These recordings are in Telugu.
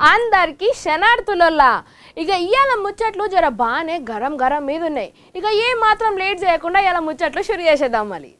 అందరికి శనార్థులల్లా ఇక ఇవాళ ముచ్చట్లు జర బాగానే గరం గరం మీద ఉన్నాయి ఇక ఏ మాత్రం లేట్ చేయకుండా ఇలా ముచ్చట్లు షురు చేసేద్దాం మళ్ళీ.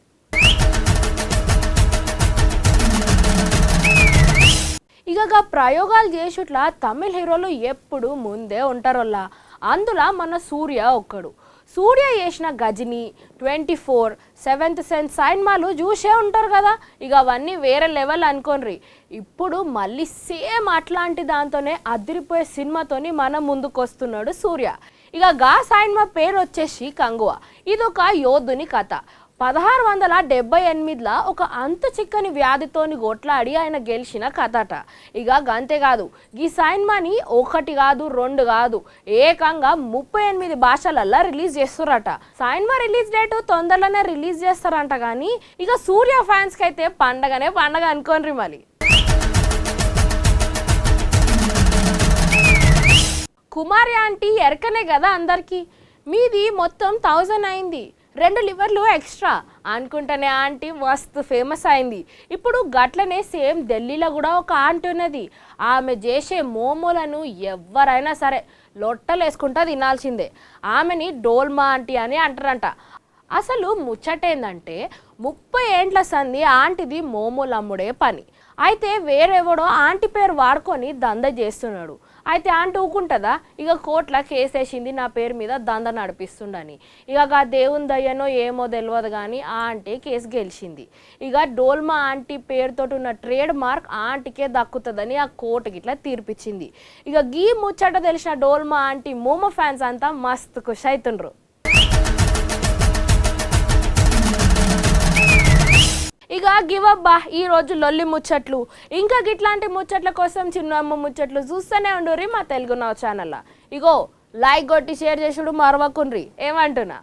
ఇక ప్రయోగాలు చేసేట్లా తమిళ హీరోలు ఎప్పుడు ముందే ఉంటారోల్లా. అందులో మన సూర్య ఒక్కడు. సూర్య చేసిన Ghajini twenty four seventh sense సైన్మాలు చూసే ఉంటారు కదా. ఇక అవన్నీ వేరే లెవెల్ అనుకోండి ఇప్పుడు మళ్ళీ సేమ్ అట్లాంటి దాంతోనే అదిరిపోయే సినిమాతోని మన ముందుకు వస్తున్నాడు సూర్య. ఇక గా సైన్మా పేరు వచ్చేసి కంగువ. ఇదొక యోధుని కథ. పదహారు వందల డెబ్బై ఎనిమిదిలో ఒక అంతు చిక్కని వ్యాధితోని కొట్లాడి ఆయన గెలిచిన కథట. ఇక అంతేకాదు ఈ సైన్మాని ఒకటి కాదు రెండు కాదు ఏకంగా ముప్పై ఎనిమిది భాషలల్లో రిలీజ్ చేస్తారట సైన్మా రిలీజ్ డేట్ తొందరలోనే రిలీజ్ చేస్తారంట కానీ ఇక సూర్య ఫ్యాన్స్కి అయితే పండగనే పండగ అనుకోండి మరి. కుమారి ఆంటీ ఎరకనే కదా అందరికీ? మీది మొత్తం థౌజండ్ అయింది. రెండు లివర్లు ఎక్స్ట్రా అనుకుంటేనే ఆంటీ మస్తు ఫేమస్ అయింది. ఇప్పుడు గట్లనే సేమ్ ఢిల్లీలో కూడా ఒక ఆంటీ ఉన్నది. ఆమె చేసే మోమోలను ఎవరైనా సరే లొట్టలు వేసుకుంటా తినాల్సిందే. ఆమెని డోల్మా ఆంటీ అని అంటారంట. అసలు ముచ్చటేందంటే ముప్పై ఏండ్ల సంది ఆంటీది మోమోలు అమ్ముడే పని. అయితే వేరేవడో ఆంటీ పేరు వాడుకొని దంద చేస్తున్నాడు. అయితే ఆంటీ ఊకుంటుందా? ఇక కోట్ల కేసేసింది నా పేరు మీద దంద నడిపిస్తుండని. ఇక ఆ దేవుని దయ్యనో ఏమో తెలియదు కానీ ఆ ఆంటీ కేసు గెలిచింది. ఇక డోల్మా ఆంటీ పేరుతోటి ఉన్న ట్రేడ్ మార్క్ ఆ ఆంటీకే దక్కుతుందని ఆ కోర్టుకి ఇట్లా తీర్పిచ్చింది. ఇక గీ ముచ్చట తెలిసిన డోల్మా ఆంటీ మోమో ఫ్యాన్స్ అంతా మస్తు ఖుషి అవుతుండ్రు ఇక బా ఈ రోజు లొల్లి ముచ్చట్లు. ఇంకా గిట్లాంటి ముచ్చట్ల కోసం చిన్నమ్మ ముచ్చట్లు చూస్తూనే ఉండుర్రి మా తెలుగు నవ్ ఛానల్లో. ఇగో లైక్ కొట్టి షేర్ చేసుడు మరవకుండ్రి ఏమంటున్నా?